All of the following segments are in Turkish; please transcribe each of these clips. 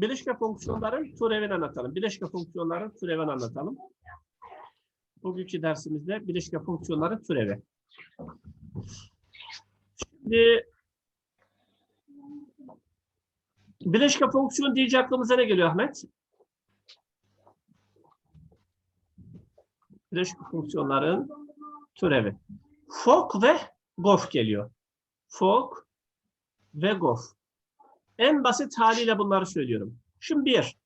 Bileşke fonksiyonların türevini anlatalım. Bileşke fonksiyonların türevini anlatalım. Bugünkü dersimizde bileşke fonksiyonların türevi. Şimdi bileşke fonksiyon deyince aklımıza ne geliyor Ahmet? Bileşke fonksiyonların türevi. Fok ve gof geliyor. Fok ve gof. En basit haliyle bunları söylüyorum. Şimdi bir,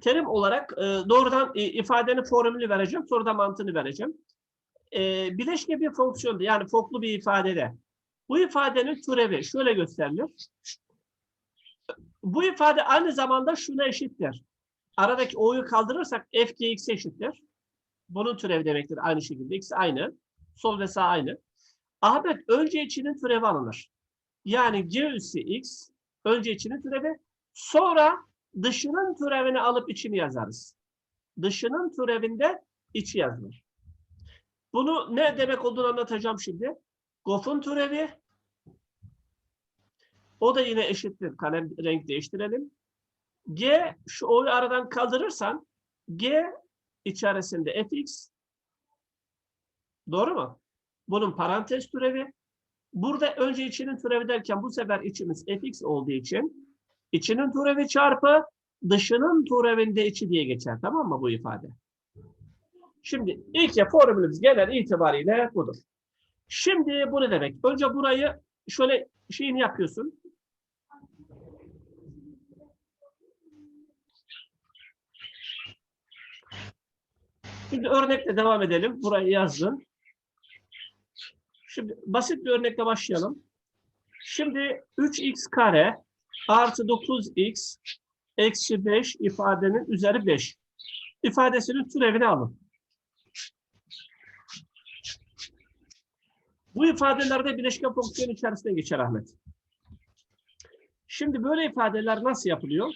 terim olarak e, doğrudan e, ifadenin formülünü vereceğim, sonra da mantığını vereceğim. E, bileşke bir fonksiyonda yani foklu bir ifadede bu ifadenin türevi şöyle gösterilir. Bu ifade aynı zamanda şuna eşittir. Aradaki o'yu kaldırırsak f gx eşittir. Bunun türevi demektir aynı şekilde. x aynı. Sol ve sağ aynı. Ahmet önce içinin türevi alınır. Yani g üssü x önce içinin türevi sonra dışının türevini alıp içini yazarız. Dışının türevinde içi yazılır. Bunu ne demek olduğunu anlatacağım şimdi. Gof'un türevi o da yine eşittir. Kalem renk değiştirelim. G şu o'yu aradan kaldırırsan G içerisinde fx doğru mu? Bunun parantez türevi Burada önce içinin türevi derken bu sefer içimiz fx olduğu için içinin türevi çarpı dışının türevinde içi diye geçer. Tamam mı bu ifade? Şimdi ilk ya formülümüz genel itibariyle budur. Şimdi bu ne demek? Önce burayı şöyle şeyini yapıyorsun. Şimdi örnekle devam edelim. Burayı yazdın. Şimdi basit bir örnekle başlayalım. Şimdi 3x kare artı 9x eksi 5 ifadenin üzeri 5 ifadesinin türevini alın. Bu ifadelerde bileşken fonksiyon içerisinde geçer Ahmet. Şimdi böyle ifadeler nasıl yapılıyor?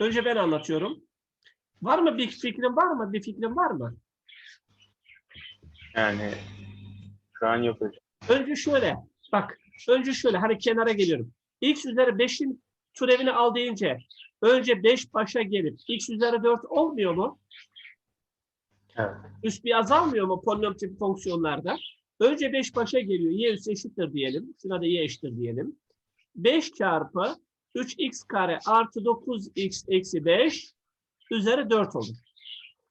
Önce ben anlatıyorum. Var mı bir fikrin var mı? Bir fikrin var mı? Yani şu an yok hocam. Önce şöyle. Bak. Önce şöyle. Hani kenara geliyorum. X üzeri 5'in türevini al deyince önce 5 başa gelip x üzeri 4 olmuyor mu? Evet. Üst bir azalmıyor mu polinom tipi fonksiyonlarda? Önce 5 başa geliyor. Y üstü eşittir diyelim. Şuna da y eşittir diyelim. 5 çarpı 3x kare artı 9x eksi 5 üzeri 4 olur.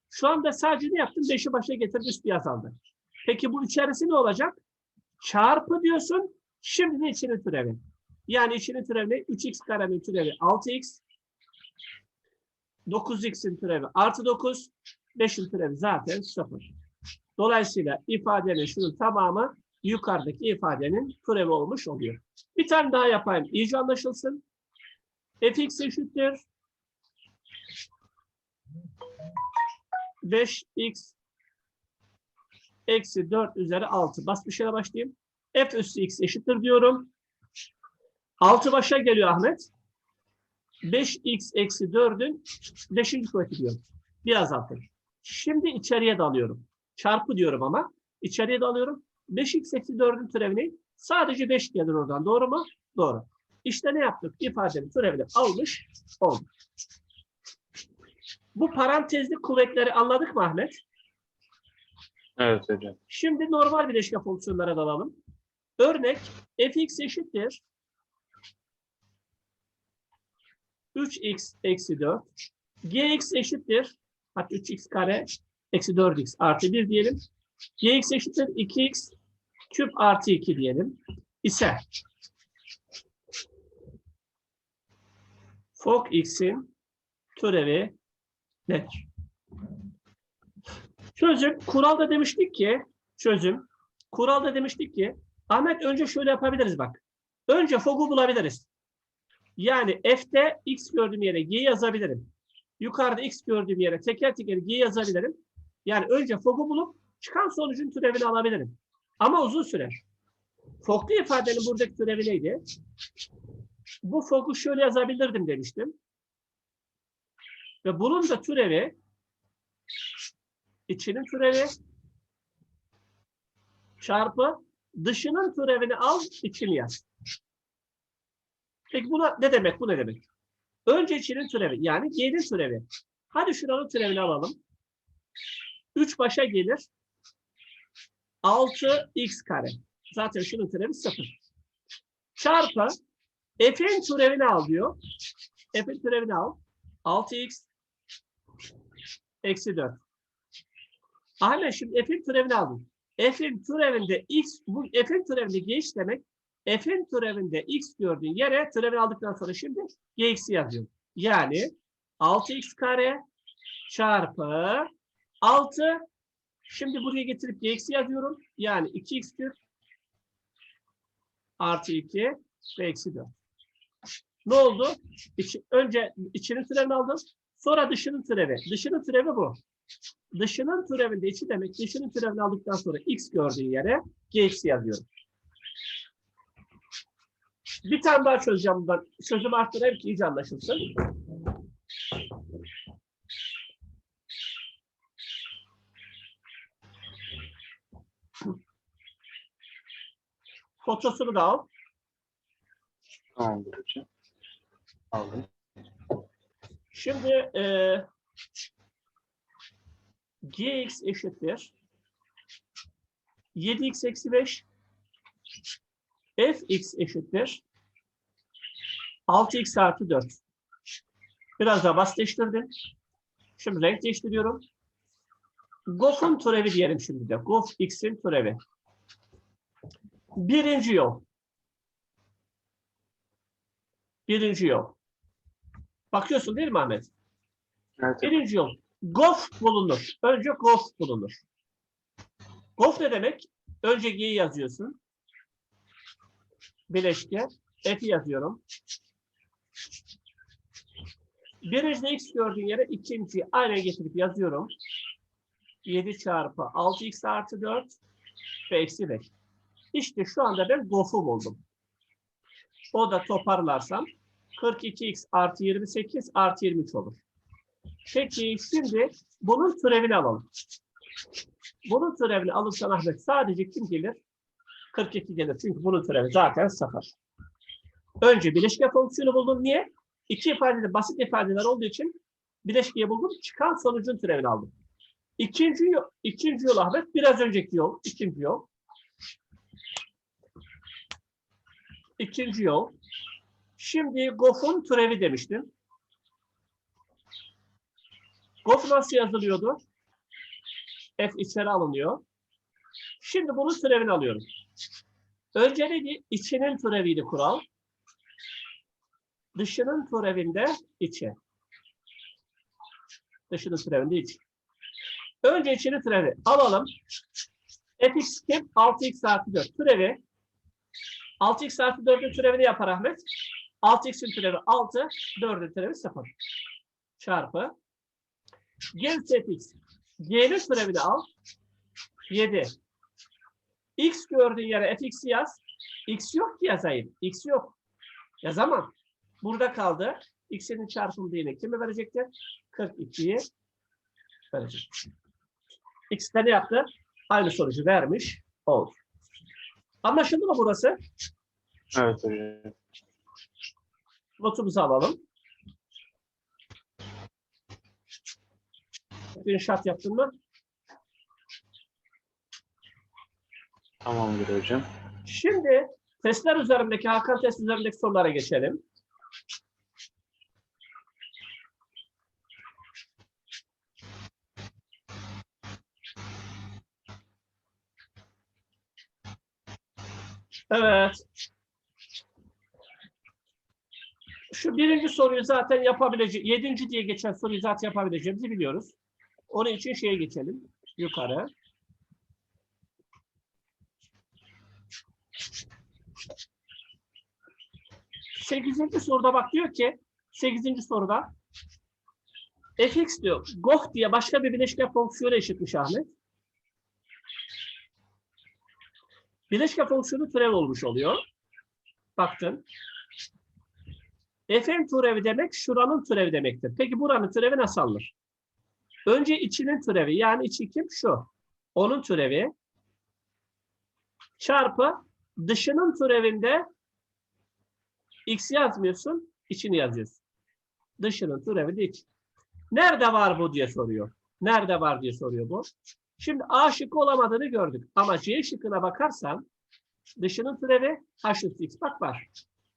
Şu anda sadece ne yaptım? 5'i başa getirdim. Üst bir azaldı. Peki bu içerisi ne olacak? Çarpı diyorsun. Şimdi de içinin türevi. Yani içinin türevi 3x karenin türevi 6x. 9x'in türevi artı 9. 5'in türevi zaten 0. Dolayısıyla ifadenin şunun tamamı yukarıdaki ifadenin türevi olmuş oluyor. Bir tane daha yapayım. İyice anlaşılsın. fx eşittir. 5x eksi 4 üzeri 6. Bas bir şeye başlayayım. F üssü x eşittir diyorum. 6 başa geliyor Ahmet. 5x eksi 4'ün 5. kuvveti diyorum. Biraz azaltır. Şimdi içeriye dalıyorum. Çarpı diyorum ama. içeriye dalıyorum. 5x eksi 4'ün türevini sadece 5 gelir oradan. Doğru mu? Doğru. İşte ne yaptık? İfadenin türevini almış olduk. Bu parantezli kuvvetleri anladık mı Ahmet? Evet hocam. Şimdi normal bileşke fonksiyonlara dalalım. Örnek fx eşittir 3x eksi 4 gx eşittir hatta 3x kare eksi 4x artı 1 diyelim. gx eşittir 2x küp artı 2 diyelim. ise fok x'in türevi nedir? Çözüm. Kuralda demiştik ki çözüm. Kuralda demiştik ki Ahmet önce şöyle yapabiliriz bak. Önce fog'u bulabiliriz. Yani f'te x gördüğüm yere g yazabilirim. Yukarıda x gördüğüm yere teker teker g yazabilirim. Yani önce fog'u bulup çıkan sonucun türevini alabilirim. Ama uzun sürer. Fog'lu ifadenin buradaki türevi neydi? Bu fog'u şöyle yazabilirdim demiştim. Ve bunun da türevi içinin türevi çarpı dışının türevini al, içini yaz. Peki buna ne demek? Bu ne demek? Önce içinin türevi yani G'nin türevi. Hadi şuranın türevini alalım. 3 başa gelir. 6x kare. Zaten şunun türevi 0. Çarpı f'in türevini al diyor. F'in türevini al. 6x eksi 4. Ahmet şimdi f'in türevini aldım. F'in türevinde x, bu f'in türevinde gx demek. F'in türevinde x gördüğün yere türevini aldıktan sonra şimdi gx'i yazıyorum. Yani 6x kare çarpı 6 Şimdi buraya getirip gx'i yazıyorum. Yani 2x küp artı 2 ve eksi 4. Ne oldu? İçi- önce içinin türevini aldım. Sonra dışının türevi. Dışının türevi bu. Dışının türevinde içi demek. Dışının türevini aldıktan sonra x gördüğün yere gx'i yazıyorum. Bir tane daha çözeceğim bundan. Sözümü arttırayım ki iyice anlaşılsın. Fotosunu da al. Tamamdır hocam. Aldım. Şimdi e, gx eşittir 7x eksi 5 fx eşittir 6x artı 4. Biraz daha basitleştirdim. Şimdi renk değiştiriyorum. Goff'un türevi diyelim şimdi de. Goff x'in türevi. Birinci yol. Birinci yol. Bakıyorsun değil mi Ahmet? Evet. Birinci yol. Gof bulunur. Önce gof bulunur. Gof ne demek? Önce G'yi yazıyorsun. Bileşke. F'i yazıyorum. Birincide X gördüğün yere ikinciyi aynen getirip yazıyorum. 7 çarpı 6x artı 4 ve eksi 5. İşte şu anda ben Gof'u buldum. O da toparlarsam 42x artı 28 artı 23 olur. Peki şimdi bunun türevini alalım. Bunun türevini alırsan Ahmet sadece kim gelir? 42 gelir. Çünkü bunun türevi zaten 0. Önce bileşke fonksiyonu buldum. Niye? İki ifadede basit ifadeler olduğu için bileşkeyi buldum. Çıkan sonucun türevini aldım. İkinci yol, ikinci yol Ahmet biraz önceki yol. ikinci yol. İkinci yol. Şimdi Goff'un türevi demiştim. Goff nasıl yazılıyordu? F içeri alınıyor. Şimdi bunun türevini alıyorum. Öncelikle içinin türeviydi kural. Dışının türevinde içi. Dışının türevinde içi. Önce içinin türevi alalım. fx kim? 6x artı 4 türevi. 6x artı 4'ün türevini yapar Ahmet. 6x'in türevi 6, 4'ün türevi 0. Çarpı. Gerisi fx. G'nin türevini al. 7. X gördüğün yere fx'i yaz. X yok ki yazayım. X yok. Yazamam. Burada kaldı. X'in çarpımı yine kimi verecektir? 42'yi verecek. X de ne yaptı? Aynı sonucu vermiş oldu. Anlaşıldı mı burası? Evet hocam. Notumuzu alalım. İnşaat yaptın mı? Tamamdır hocam. Şimdi testler üzerindeki, Hakan test üzerindeki sorulara geçelim. Evet. Şu birinci soruyu zaten yapabileceğiz. Yedinci diye geçen soruyu zaten yapabileceğimizi biliyoruz. Onun için şeye geçelim. Yukarı. Sekizinci soruda bak diyor ki, sekizinci soruda fx diyor, goh diye başka bir bileşke fonksiyonu eşitmiş Ahmet. Bileşke fonksiyonu türev olmuş oluyor. Baktın. F'in türevi demek şuranın türevi demektir. Peki buranın türevi nasıl alınır? Önce içinin türevi yani içi kim? Şu. Onun türevi çarpı dışının türevinde x yazmıyorsun, içini yazıyorsun. Dışının türevi de iç. Nerede var bu diye soruyor. Nerede var diye soruyor bu. Şimdi A şıkkı olamadığını gördük. Ama C şıkkına bakarsan dışının türevi h üstü x bak var.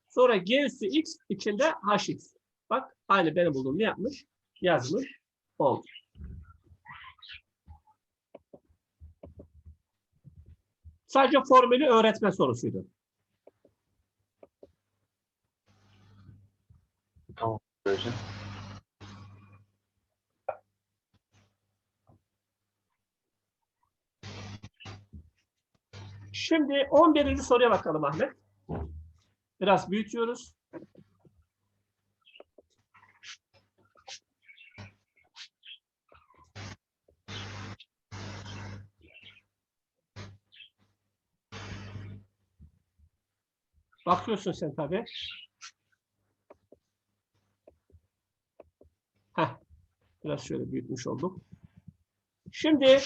Sonra g üstü x içinde hx. Bak aynı benim bulduğum ne yapmış? Yazmış oldu. Sadece formülü öğretme sorusuydu. Tamam hocam. Şimdi 11. soruya bakalım Ahmet. Biraz büyütüyoruz. Bakıyorsun sen tabii. Heh. Biraz şöyle büyütmüş olduk. Şimdi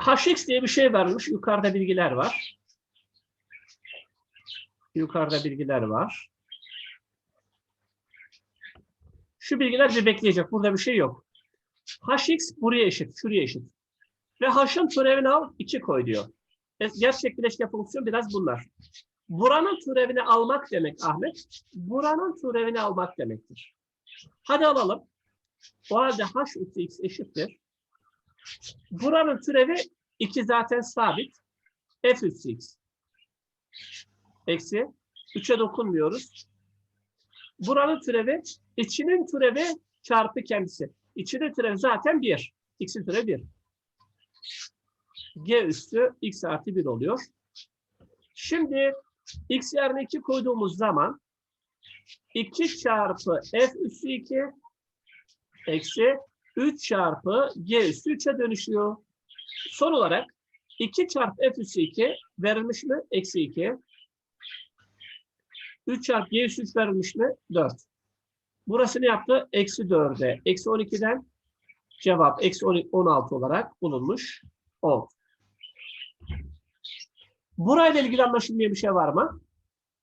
HX diye bir şey varmış. Yukarıda bilgiler var. Yukarıda bilgiler var. Şu bilgiler bir bekleyecek. Burada bir şey yok. HX buraya eşit, şuraya eşit. Ve H'ın türevini al, 2 koy diyor. E, bileşke fonksiyon biraz bunlar. Buranın türevini almak demek Ahmet, buranın türevini almak demektir. Hadi alalım. O halde H üstü X eşittir. Buranın türevi 2 zaten sabit. F üstü X. Eksi. 3'e dokunmuyoruz. Buranın türevi, içinin türevi çarpı kendisi. İçinin türevi zaten 1. X'in türevi 1. G üstü X artı 1 oluyor. Şimdi X yerine 2 koyduğumuz zaman 2 çarpı F üstü 2 eksi 3 çarpı G üstü 3'e dönüşüyor. Son olarak 2 çarpı F üstü 2 verilmiş mi? Eksi 2. 3 çarpı G üstü 3 verilmiş mi? 4. Burası ne yaptı? Eksi 4'e. Eksi 12'den cevap eksi 16 olarak bulunmuş oldu. Burayla ilgili anlaşılmayan bir şey var mı?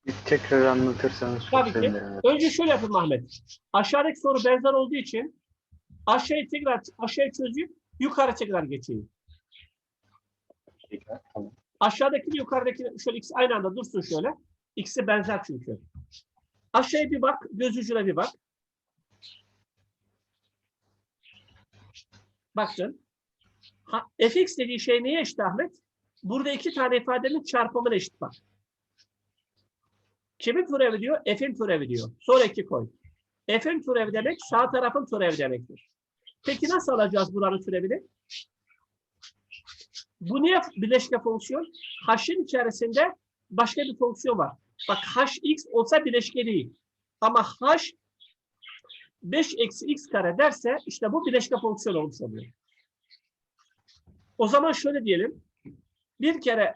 Bir tekrar anlatırsanız Tabii ki. Önce şöyle yapın Ahmet. Aşağıdaki soru benzer olduğu için aşağıya tekrar aşağıya çözüp yukarı tekrar geçeyim. Tamam. Aşağıdaki yukarıdaki şöyle ikisi aynı anda dursun şöyle. İkisi benzer çünkü. Aşağıya bir bak, göz ucuna bir bak. Baktın. Ha, fx dediği şey neye eşit Ahmet? Burada iki tane ifadenin çarpımına eşit bak. Kimin türevi diyor? F'in türevi diyor. Sonra iki koy. F'in türevi demek sağ tarafın türevi demektir. Peki nasıl alacağız buranın türevini? Bu niye bileşke fonksiyon? H'in içerisinde başka bir fonksiyon var. Bak hx olsa bileşke değil. Ama h 5 eksi x kare derse işte bu bileşke fonksiyon olmuş oluyor. O zaman şöyle diyelim. Bir kere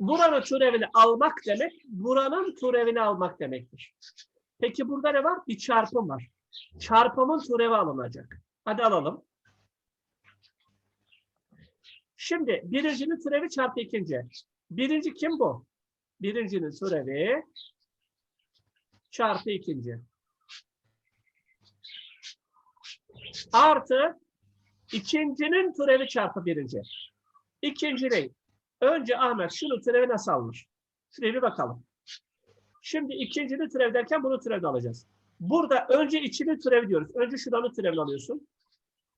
buranın türevini almak demek, buranın türevini almak demektir. Peki burada ne var? Bir çarpım var. Çarpımın türevi alınacak. Hadi alalım. Şimdi birincinin türevi çarpı ikinci. Birinci kim bu? Birincinin türevi çarpı ikinci. Artı ikincinin türevi çarpı birinci. İkinci ne? Önce Ahmet şunu türevi nasıl alınır? Bir bakalım. Şimdi ikincinin türev derken bunu türevini alacağız. Burada önce içinin türevi diyoruz. Önce şuranın türevini alıyorsun.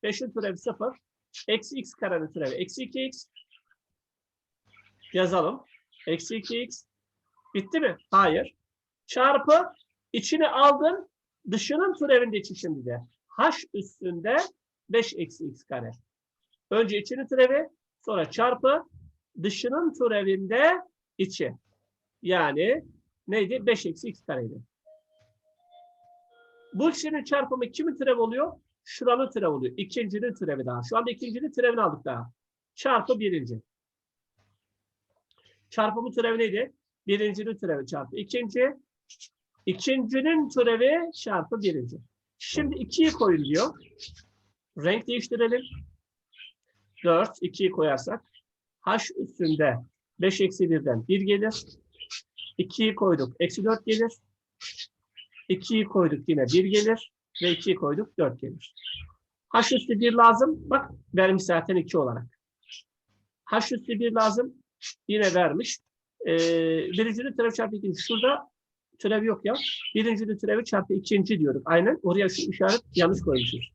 5'in türevi 0. Eksi x karenin türevi. Eksi 2x. Yazalım. Eksi 2x. Bitti mi? Hayır. Çarpı içine aldın. Dışının türevinde içi şimdi de. H üstünde 5 eksi x kare. Önce içinin türevi. Sonra çarpı dışının türevinde içi. Yani neydi? 5 eksi x kareydi. Bu ikisinin çarpımı kimin türevi oluyor? Şuranın türevi oluyor. İkincinin türevi daha. Şu anda ikincinin türevini aldık daha. Çarpı birinci. Çarpımı türevi neydi? Birincinin türevi çarpı ikinci. İkincinin türevi çarpı birinci. Şimdi 2'yi koyun diyor. Renk değiştirelim. 4, 2'yi koyarsak h üstünde 5 eksi 1'den 1 gelir. 2'yi koyduk. Eksi 4 gelir. 2'yi koyduk yine 1 gelir. Ve 2'yi koyduk 4 gelir. H üstü 1 lazım. Bak vermiş zaten 2 olarak. H üstü 1 lazım. Yine vermiş. Ee, birincinin türevi çarpı ikinci. Şurada türev yok ya. Birincinin türevi çarpı ikinci diyorduk. Aynen. Oraya şu işaret yanlış koymuşuz.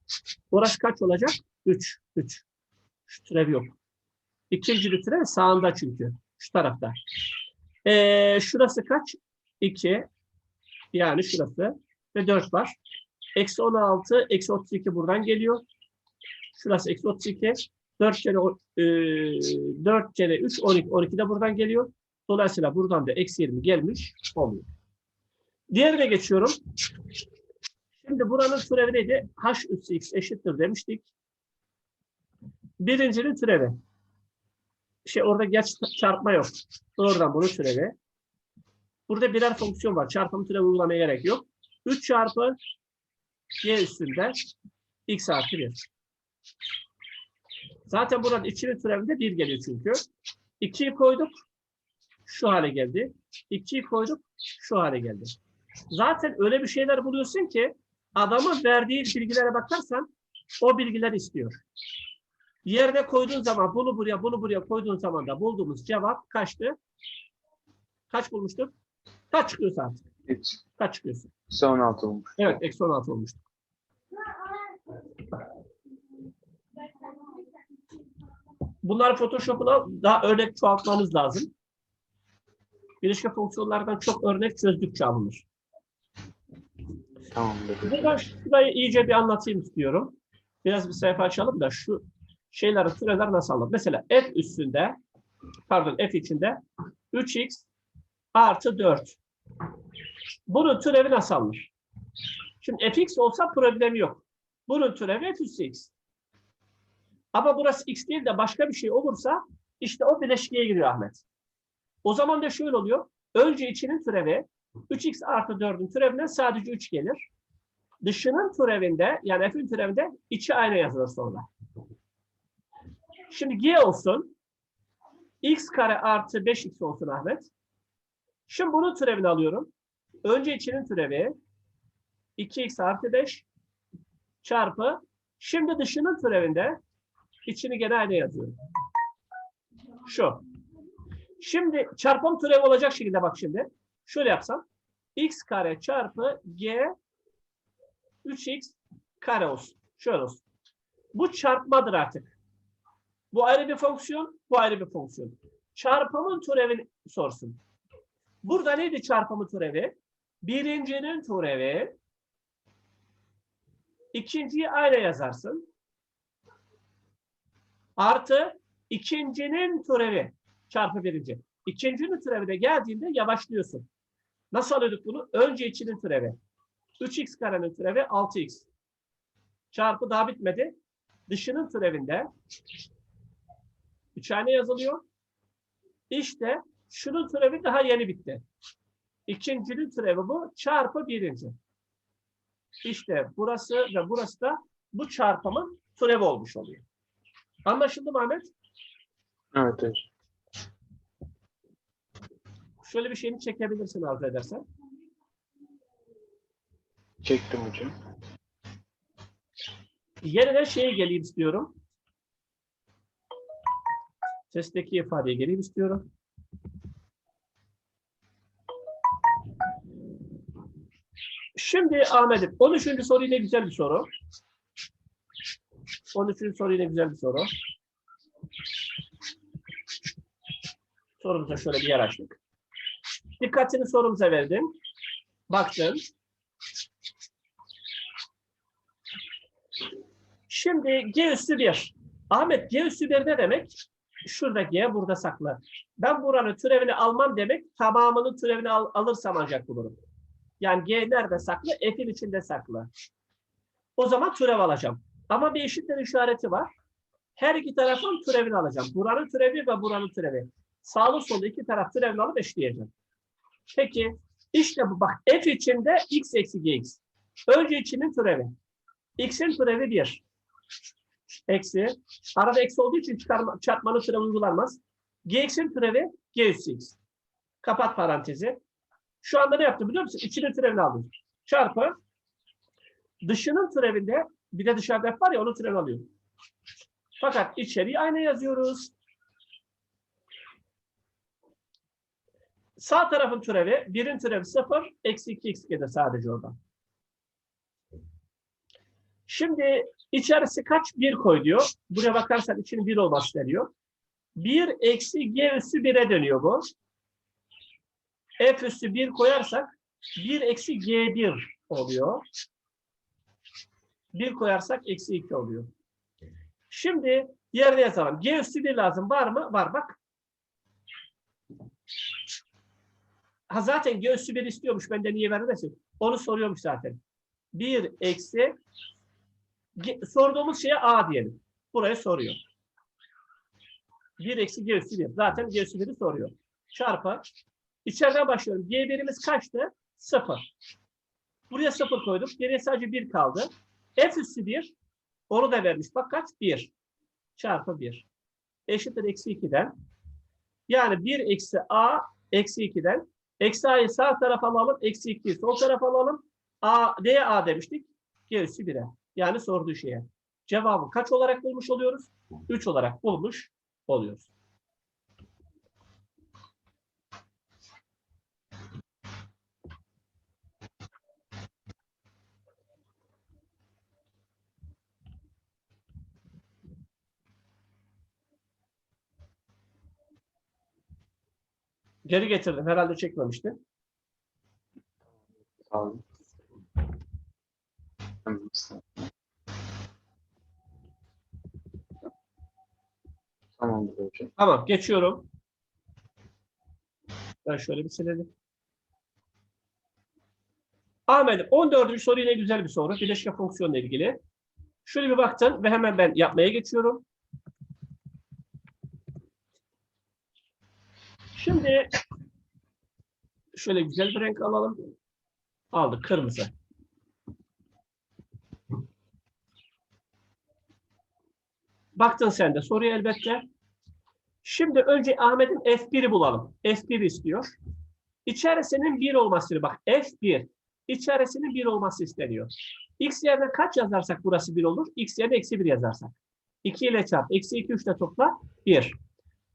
Orası kaç olacak? 3. 3. Şu türev yok. İkinci türev sağında çünkü. Şu tarafta. Ee, şurası kaç? 2. Yani şurası. Ve 4 var. Eksi 16, eksi 32 buradan geliyor. Şurası eksi 32. 4 kere, e, 4 kere 3, 12. 12 de buradan geliyor. Dolayısıyla buradan da eksi 20 gelmiş oluyor. Diğerine geçiyorum. Şimdi buranın türevi neydi? H üssü x eşittir demiştik. Birincinin türevi. Şey orada geç çarpma yok. Doğrudan bunun türevi. Burada birer fonksiyon var. Çarpım türevi uygulamaya gerek yok. 3 çarpı y üstünde x artı 1. Zaten buranın içinin türevinde 1 geliyor çünkü. 2'yi koyduk. Şu hale geldi. 2'yi koyduk. Şu hale geldi. Zaten öyle bir şeyler buluyorsun ki adamın verdiği bilgilere bakarsan o bilgiler istiyor. Yerine koyduğun zaman bunu buraya bunu buraya koyduğun zaman da bulduğumuz cevap kaçtı? Kaç bulmuştuk? Kaç çıkıyorsa artık. Hiç. Kaç çıkıyorsun? Eksi 16 olmuş. Evet, eksi 16 olmuştu. Bunları Photoshop'una daha örnek çoğaltmamız lazım. Bileşke fonksiyonlardan çok örnek çözdükçe alınır. Tamamdır hocam. Burada şurayı iyice bir anlatayım istiyorum. Biraz bir sayfa açalım da şu şeyleri türevler nasıl alınır? Mesela f üstünde, pardon f içinde 3x artı 4. Bunun türevi nasıl alınır? Şimdi fx olsa problemi yok. Bunun türevi f üssü x. Ama burası x değil de başka bir şey olursa işte o bileşkeye giriyor Ahmet. O zaman da şöyle oluyor. Önce içinin türevi 3x artı 4'ün türevinden sadece 3 gelir. Dışının türevinde yani f'in türevinde içi aynı yazılır sonra. Şimdi g olsun. x kare artı 5x olsun Ahmet. Şimdi bunun türevini alıyorum. Önce içinin türevi 2x artı 5 çarpı şimdi dışının türevinde içini gene aynı yazıyorum. Şu. Şimdi çarpım türevi olacak şekilde bak şimdi. Şöyle yapsam. x kare çarpı g 3x kare olsun. Şöyle olsun. Bu çarpmadır artık. Bu ayrı bir fonksiyon, bu ayrı bir fonksiyon. Çarpımın türevini sorsun. Burada neydi çarpımın türevi? Birincinin türevi. İkinciyi aynı yazarsın. Artı ikincinin türevi çarpı birinci. İkincinin türevi de geldiğinde yavaşlıyorsun. Nasıl alıyorduk bunu? Önce içinin türevi. 3x karenin türevi 6x. Çarpı daha bitmedi. Dışının türevinde 3 tane yazılıyor. İşte şunun türevi daha yeni bitti. İkincinin türevi bu. Çarpı birinci. İşte burası ve burası da bu çarpımın türevi olmuş oluyor. Anlaşıldı mı Ahmet? Evet hocam. Şöyle bir şeyini çekebilirsin arzu edersen. Çektim hocam. Yerine şeye geleyim istiyorum. Testteki ifadeye geleyim istiyorum. Şimdi Ahmet'im 13. soru yine güzel bir soru. 13. soru yine güzel bir soru. Sorumuza şöyle bir yer açtık. Dikkatini sorumuza verdim. Baktın. Şimdi G üssü 1. Ahmet G üssü 1 ne demek? Şurada G burada saklı. Ben buranın türevini almam demek tamamının türevini al- alırsam ancak bulurum. Yani G nerede saklı? F'in içinde saklı. O zaman türev alacağım. Ama bir eşitler işareti var. Her iki tarafın türevini alacağım. Buranın türevi ve buranın türevi. Sağlı sollu iki taraf türevini alıp eşleyeceğim. Peki işte bu bak F içinde x eksi gx. Önce içinin türevi. X'in türevi 1. Eksi. Arada eksi olduğu için çıkarma, çarpmanın türevi uygulanmaz. Gx'in türevi g üssü x. Kapat parantezi. Şu anda ne yaptım biliyor musun? İçinin türevini aldım. Çarpı dışının türevinde bir de dışarıda var ya onun türevini alıyor. Fakat içeriği aynı yazıyoruz. Sağ tarafın türevi, birin türevi 0, eksi 2x gelir sadece oradan. Şimdi içerisi kaç? 1 koy diyor. Buraya bakarsan içinin 1 olması deniyor. 1 eksi g üssü 1'e dönüyor bu. f üssü 1 koyarsak 1 eksi g1 oluyor. 1 koyarsak eksi 2 oluyor. Şimdi yerine yazalım. G üssü 1 lazım. Var mı? Var bak. Ha zaten G üssü 1 istiyormuş. Benden niye vermesin? Onu soruyormuş zaten. 1 eksi sorduğumuz şeye A diyelim. Buraya soruyor. 1 eksi G üssü 1. Zaten G üssü 1'i soruyor. Çarpı. İçeriden başlıyorum. G birimiz kaçtı? 0. Buraya 0 koydum. Geriye sadece 1 kaldı. F üssü 1. Onu da vermiş. Bak kaç? 1. Çarpı 1. Eşittir eksi 2'den. Yani 1 eksi A eksi 2'den. Eksi A'yı sağ tarafa alalım. Eksi 2'yi sol tarafa alalım. A, D'ye A demiştik. G üssü 1'e. Yani sorduğu şeye. Cevabı kaç olarak bulmuş oluyoruz? 3 olarak bulmuş oluyoruz. Geri getirdim. Herhalde çekmemişti. Sağ- Tamam. Geçiyorum. Ben şöyle bir silelim. Ahmet'im 14. soru yine güzel bir soru. Bileşke fonksiyonla ilgili. Şöyle bir baktın ve hemen ben yapmaya geçiyorum. Şimdi şöyle güzel bir renk alalım. Aldık kırmızı. Baktın sen de soruya elbette. Şimdi önce Ahmet'in F1'i bulalım. F1 istiyor. İçerisinin 1 olması bak F1 içerisinin 1 olması isteniyor. X yerine kaç yazarsak burası 1 olur. X yerine eksi 1 yazarsak. 2 ile çarp. Eksi 2 3 ile topla 1.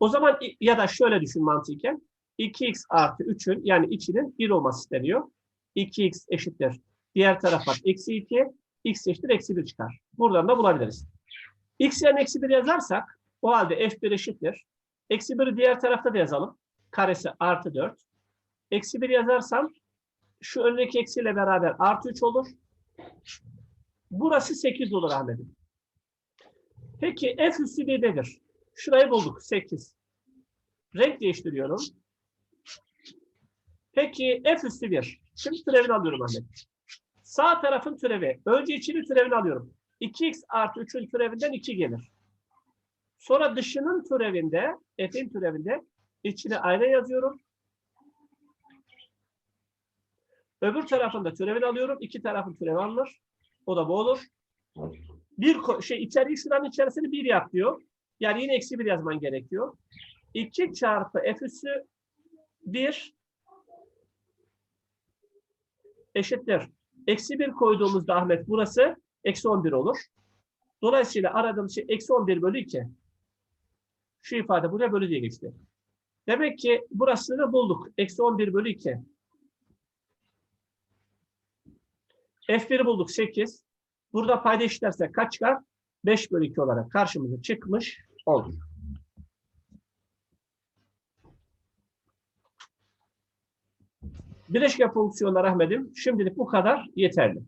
O zaman ya da şöyle düşün mantıken. 2x artı 3'ün yani içinin 1 olması isteniyor. 2x eşittir. Diğer tarafa eksi 2. x eşittir eksi 1 çıkar. Buradan da bulabiliriz. X yerine eksi 1 yazarsak o halde f1 eşittir. Eksi 1'i diğer tarafta da yazalım. Karesi artı 4. Eksi 1 yazarsam şu öndeki eksiyle beraber artı 3 olur. Burası 8 olur Ahmet'im. Peki f üssü 1 nedir? Şurayı bulduk 8. Renk değiştiriyorum. Peki f üssü 1. Şimdi türevini alıyorum Ahmet. Sağ tarafın türevi. Önce içinin türevini alıyorum. 2x artı 3'ün türevinden 2 gelir. Sonra dışının türevinde, f'in türevinde içine aynı yazıyorum. Öbür tarafında türevini alıyorum. İki tarafın türevi alınır. O da bu olur. Bir şey içeriği şuranın içerisini bir yap diyor. Yani yine eksi bir yazman gerekiyor. 2 çarpı f üssü 1 eşittir. Eksi 1 koyduğumuzda Ahmet burası eksi 11 olur. Dolayısıyla aradığımız şey eksi 11 bölü 2. Şu ifade buraya bölü diye geçti. Demek ki burasını bulduk. Eksi 11 bölü 2. F1'i bulduk 8. Burada payda eşitlersek kaç çıkar? 5 bölü 2 olarak karşımıza çıkmış oldu. Bileşke fonksiyonlar Ahmet'im şimdilik bu kadar yeterli.